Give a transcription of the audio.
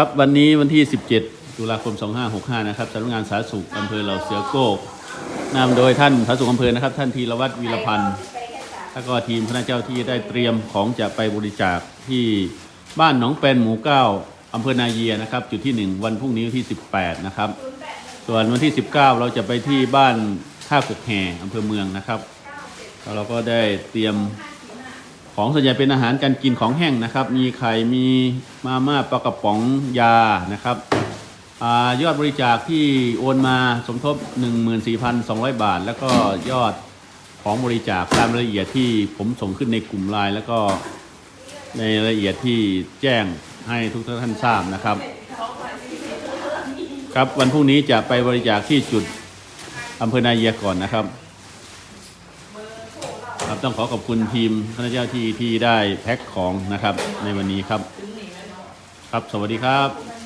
ครับวันนี้วันที่ 17 ตุลาคม 2565 นะครับสำนักงานสาธารณสุขอำเภอเหล่าเสือโก้นำโดยท่านสาธารณสุขอำเภอนะครับ ท่านธีรวัตรวีรพันธ์แล้วก็ทีมคณะเจ้าที่ได้เตรียมของจะไปบริจาคที่บ้านหนองเป็นหมู่เก้าอำเภอนาเยียนะครับ จุดที่ 1 วันพรุ่งนี้วันที่ 18 นะครับ ส่วนวันที่ 19 เราจะไปที่บ้านท่ากกแห่อำเภอเมืองนะครับแล้วเราก็ได้เตรียม ของส่วนใหญ่เป็นอาหารการกินของแห้งนะครับ มีไข่มีมาม่าปลากระป๋องยานะครับอยอดบริจาคที่โอนมาสมทบ 14,200 บาท แล้วก็ยอดของบริจาคตามรายละเอียดที่ผมส่งขึ้นในกลุ่มไลน์แล้วก็ในรายละเอียดที่แจ้งให้ทุกท่านทราบนะครับ ครับวันพรุ่งนี้จะไปบริจาคที่จุดอำเภอนาเยียก่อนนะครับ ครับต้องขอขอบคุณทีมท่านเจ้าที่ที่ได้แพ็คของนะครับในวันนี้ครับ ครับสวัสดีครับ